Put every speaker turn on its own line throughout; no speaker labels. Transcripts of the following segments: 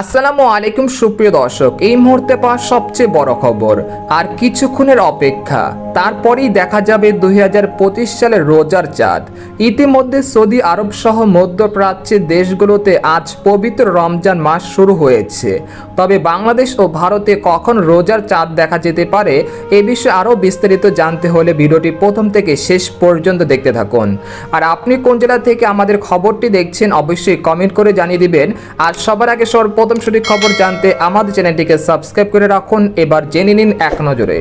আসসালামু আলাইকুম সুপ্রিয় দর্শক এই মুহূর্তে পাওয়া সবচেয়ে বড় খবর আর কিছুক্ষণের অপেক্ষা। তারপরেই দেখা যাবে দুই হাজার পঁচিশ সালের রোজার চাঁদ। ইতিমধ্যে সৌদি আরব সহ মধ্যপ্রাচ্যের দেশগুলোতে আজ পবিত্র রমজান মাস শুরু হয়েছে। তবে বাংলাদেশ ও ভারতে কখন রোজার চাঁদ দেখা যেতে পারে, এ বিষয়ে আরও বিস্তারিত জানতে হলে ভিডিওটি প্রথম থেকে শেষ পর্যন্ত দেখতে থাকুন। আর আপনি কোন জেলা থেকে আমাদের খবরটি দেখছেন, অবশ্যই কমেন্ট করে জানিয়ে দিবেন। আর সবার আগে সর্বপ্রথম সঠিক খবর জানতে আমাদের চ্যানেলটিকে সাবস্ক্রাইব করে রাখুন। এবার জেনে নিন এক নজরে।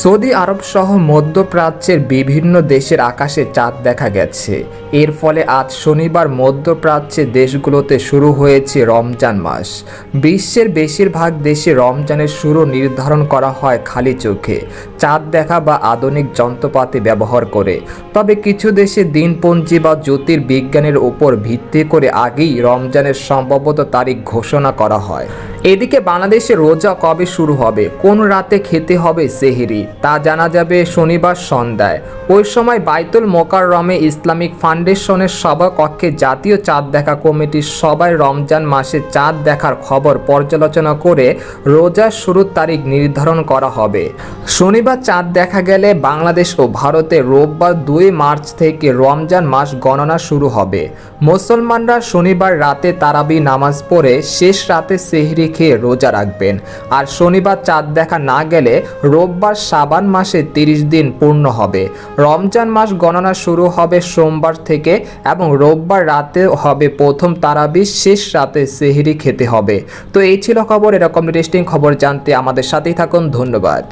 সৌদি আরব সহ মধ্যপ্রাচ্যের বিভিন্ন দেশের আকাশে চাঁদ দেখা গেছে। এর ফলে আজ শনিবার মধ্যপ্রাচ্যের দেশগুলোতে শুরু হয়েছে রমজান মাস। বিশ্বের বেশিরভাগ দেশে রমজানের শুরু নির্ধারণ করা হয় খালি চোখে। চাঁদ দেখা বা আধুনিক যন্ত্রপাতি ব্যবহার করে। তবে কিছু দেশে দিনপঞ্জি বা জ্যোতির্বিজ্ঞানের উপর ভিত্তি করে আগেই রমজানের সম্ভবত তারিখ ঘোষণা করা হয়। এদিকে বাংলাদেশে রোজা কবে শুরু হবে? কোন রাতে খেতে হবে সেহেরি? তা জানা যাবে শনিবার সন্ধ্যায়। ওই সময় বাইতুল মোকাররমে ইসলামিক ফাউন্ডেশনের সভা কক্ষে জাতীয় চাঁদ দেখা কমিটির সবাই রমজান মাসে চাঁদ দেখার খবর পর্যালোচনা করে রোজার শুরুর তারিখ নির্ধারণ করা হবে। শনিবার চাঁদ দেখা গেলে বাংলাদেশ ও ভারতে রোববার দুই মার্চ থেকে রমজান মাস গণনা শুরু হবে। মুসলমানরা শনিবার রাতে তারাবি নামাজ পড়ে, শেষ রাতে সেহরি খেয়ে রোজা রাখবেন। আর শনিবার চাঁদ দেখা না গেলে রোববার সাবান মাসে তিরিশ দিন পূর্ণ হবে। রমজান মাস গণনা শুরু হবে সোমবার থেকে এবং রোববার রাতে হবে প্রথম তারাবি শেষ রাতে সেহরি খেতে হবে। তো এই ছিল খবর। এরকম ইন্টারেস্টিং খবর জানতে আমাদের সাথেই থাকুন। ধন্যবাদ।